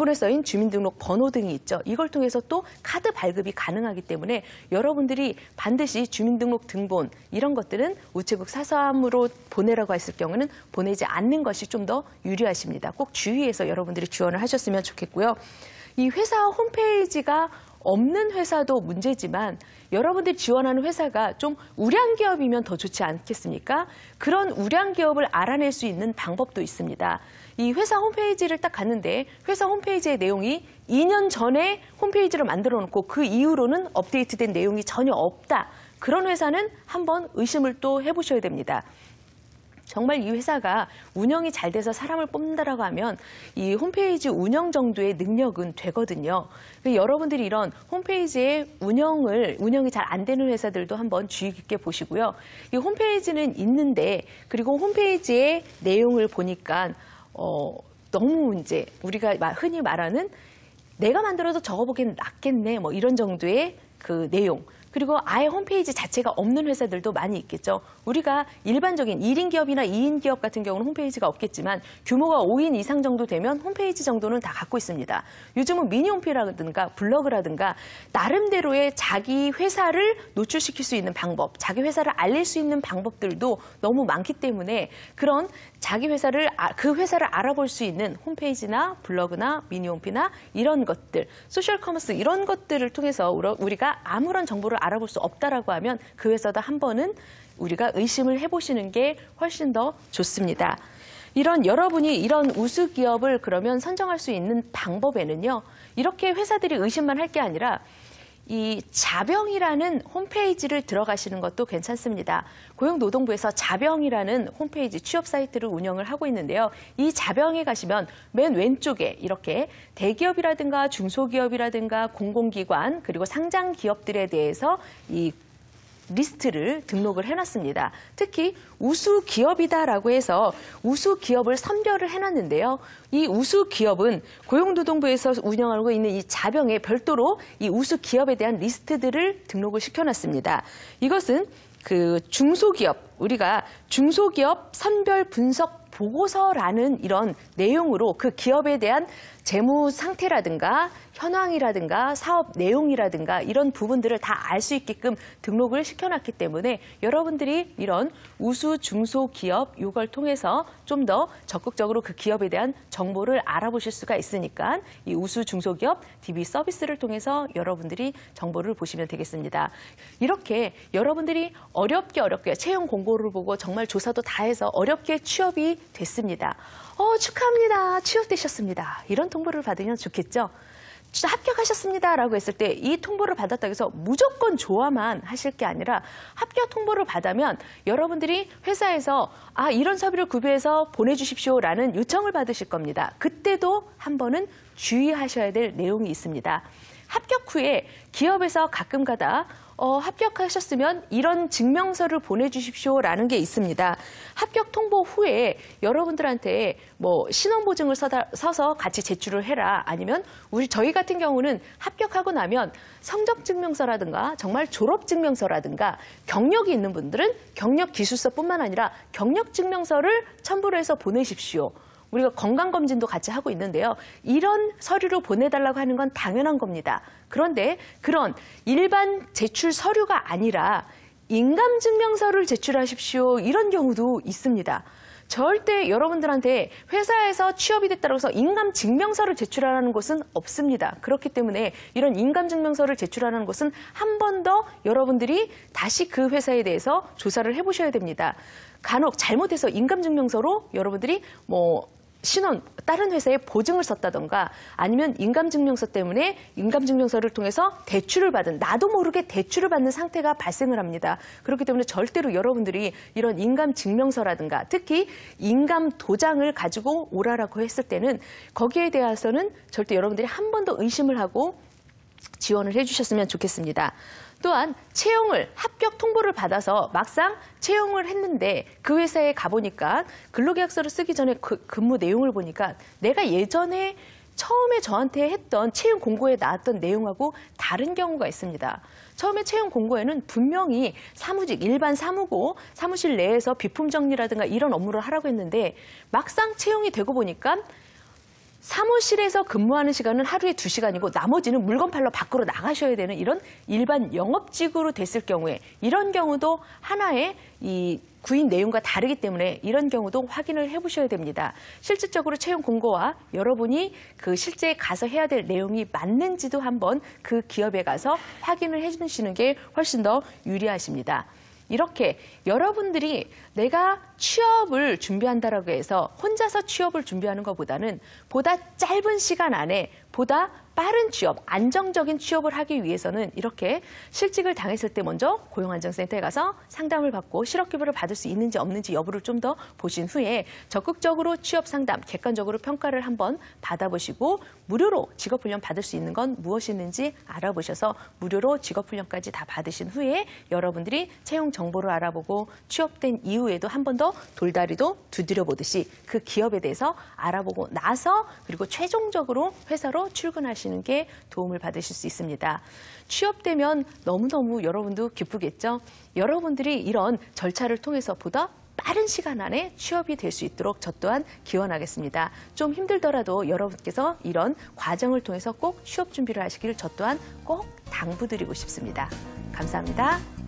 등본에 써인 주민등록 번호 등이 있죠. 이걸 통해서 또 카드 발급이 가능하기 때문에 여러분들이 반드시 주민등록 등본 이런 것들은 우체국 사서함으로 보내라고 했을 경우는 보내지 않는 것이 좀 더 유리하십니다. 꼭 주의해서 여러분들이 지원을 하셨으면 좋겠고요. 이 회사 홈페이지가 없는 회사도 문제지만 여러분들이 지원하는 회사가 좀 우량 기업이면 더 좋지 않겠습니까? 그런 우량 기업을 알아낼 수 있는 방법도 있습니다. 이 회사 홈페이지를 딱 갔는데 회사 홈페이지의 내용이 2년 전에 홈페이지를 만들어 놓고 그 이후로는 업데이트된 내용이 전혀 없다. 그런 회사는 한번 의심을 또 해보셔야 됩니다. 정말 이 회사가 운영이 잘 돼서 사람을 뽑는다라고 하면 이 홈페이지 운영 정도의 능력은 되거든요. 여러분들이 이런 홈페이지의 운영을 운영이 잘 안 되는 회사들도 한번 주의 깊게 보시고요. 이 홈페이지는 있는데 그리고 홈페이지의 내용을 보니까 어, 너무 이제 우리가 흔히 말하는 내가 만들어도 적어보기엔 낫겠네 뭐 이런 정도의 그 내용 그리고 아예 홈페이지 자체가 없는 회사들도 많이 있겠죠. 우리가 일반적인 1인 기업이나 2인 기업 같은 경우는 홈페이지가 없겠지만 규모가 5인 이상 정도 되면 홈페이지 정도는 다 갖고 있습니다. 요즘은 미니홈피라든가 블로그라든가 나름대로의 자기 회사를 노출시킬 수 있는 방법, 자기 회사를 알릴 수 있는 방법들도 너무 많기 때문에 그런 자기 회사를 아, 그 회사를 알아볼 수 있는 홈페이지나 블로그나 미니홈피나 이런 것들, 소셜 커머스 이런 것들을 통해서 우리가 아무런 정보를 알아볼 수 없다라고 하면 그 회사도 한 번은 우리가 의심을 해보시는 게 훨씬 더 좋습니다. 이런 여러분이 이런 우수 기업을 그러면 선정할 수 있는 방법에는요. 이렇게 회사들이 의심만 할 게 아니라 이 자병이라는 홈페이지를 들어가시는 것도 괜찮습니다. 고용노동부에서 자병이라는 홈페이지 취업 사이트를 운영을 하고 있는데요. 이 자병에 가시면 맨 왼쪽에 이렇게 대기업이라든가 중소기업이라든가 공공기관 그리고 상장 기업들에 대해서 이 리스트를 등록을 해놨습니다. 특히 우수 기업이다라고 해서 우수 기업을 선별을 해놨는데요. 이 우수 기업은 고용노동부에서 운영하고 있는 이 자병에 별도로 이 우수 기업에 대한 리스트들을 등록을 시켜놨습니다. 이것은 그 중소기업 우리가 중소기업 선별 분석 보고서라는 이런 내용으로 그 기업에 대한 재무 상태라든가 현황이라든가 사업 내용이라든가 이런 부분들을 다 알 수 있게끔 등록을 시켜놨기 때문에 여러분들이 이런 우수 중소기업 이걸 통해서 좀 더 적극적으로 그 기업에 대한 정보를 알아보실 수가 있으니까 이 우수 중소기업 DB 서비스를 통해서 여러분들이 정보를 보시면 되겠습니다. 이렇게 여러분들이 어렵게 어렵게 채용 공고를 보고 정말 조사도 다 해서 어렵게 취업이 됐습니다. 어, 축하합니다. 취업되셨습니다. 이런 통보를 받으면 좋겠죠? 합격하셨습니다라고 했을 때 이 통보를 받았다고 해서 무조건 좋아만 하실 게 아니라 합격 통보를 받으면 여러분들이 회사에서 아 이런 서류를 구비해서 보내주십시오라는 요청을 받으실 겁니다. 그때도 한 번은 주의하셔야 될 내용이 있습니다. 합격 후에 기업에서 가끔가다 어, 합격하셨으면 이런 증명서를 보내주십시오라는 게 있습니다. 합격 통보 후에 여러분들한테 뭐 신원보증을 서다, 서서 같이 제출을 해라 아니면 우리 저희 같은 경우는 합격하고 나면 성적증명서라든가 정말 졸업증명서라든가 경력이 있는 분들은 경력 기술서뿐만 아니라 경력증명서를 첨부를 해서 보내십시오. 우리가 건강검진도 같이 하고 있는데요. 이런 서류를 보내달라고 하는 건 당연한 겁니다. 그런데 그런 일반 제출 서류가 아니라 인감증명서를 제출하십시오. 이런 경우도 있습니다. 절대 여러분들한테 회사에서 취업이 됐다고 해서 인감증명서를 제출하라는 곳은 없습니다. 그렇기 때문에 이런 인감증명서를 제출하는 곳은 한 번 더 여러분들이 다시 그 회사에 대해서 조사를 해보셔야 됩니다. 간혹 잘못해서 인감증명서로 여러분들이 뭐 신원, 다른 회사에 보증을 썼다던가 아니면 인감증명서 때문에 인감증명서를 통해서 대출을 받은, 나도 모르게 대출을 받는 상태가 발생을 합니다. 그렇기 때문에 절대로 여러분들이 이런 인감증명서라든가 특히 인감 도장을 가지고 오라라고 했을 때는 거기에 대해서는 절대 여러분들이 한 번 더 의심을 하고 지원을 해주셨으면 좋겠습니다. 또한 채용을 합격 통보를 받아서 막상 채용을 했는데 그 회사에 가보니까 근로계약서를 쓰기 전에 그 근무 내용을 보니까 내가 예전에 처음에 저한테 했던 채용 공고에 나왔던 내용하고 다른 경우가 있습니다. 처음에 채용 공고에는 분명히 사무직, 일반 사무고, 사무실 내에서 비품 정리라든가 이런 업무를 하라고 했는데 막상 채용이 되고 보니까 사무실에서 근무하는 시간은 하루에 두시간이고 나머지는 물건 팔러 밖으로 나가셔야 되는 이런 일반 영업직으로 됐을 경우에 이런 경우도 하나의 이 구인 내용과 다르기 때문에 이런 경우도 확인을 해보셔야 됩니다. 실질적으로 채용 공고와 여러분이 그 실제 가서 해야 될 내용이 맞는지도 한번 그 기업에 가서 확인을 해주시는 게 훨씬 더 유리하십니다. 이렇게 여러분들이 내가 취업을 준비한다라고 해서 혼자서 취업을 준비하는 것보다는 보다 짧은 시간 안에 보다 빠른 취업, 안정적인 취업을 하기 위해서는 이렇게 실직을 당했을 때 먼저 고용안정센터에 가서 상담을 받고 실업기부를 받을 수 있는지 없는지 여부를 좀 더 보신 후에 적극적으로 취업 상담, 객관적으로 평가를 한번 받아보시고 무료로 직업훈련 받을 수 있는 건 무엇이 있는지 알아보셔서 무료로 직업훈련까지 다 받으신 후에 여러분들이 채용 정보를 알아보고 취업된 이후에도 한 번 더 돌다리도 두드려 보듯이 그 기업에 대해서 알아보고 나서 그리고 최종적으로 회사 로 출근하시는 게 도움을 받으실 수 있습니다. 취업되면 너무너무 여러분도 기쁘겠죠? 여러분들이 이런 절차를 통해서 보다 빠른 시간 안에 취업이 될 수 있도록 저 또한 기원하겠습니다. 좀 힘들더라도 여러분께서 이런 과정을 통해서 꼭 취업 준비를 하시기를 저 또한 꼭 당부드리고 싶습니다. 감사합니다.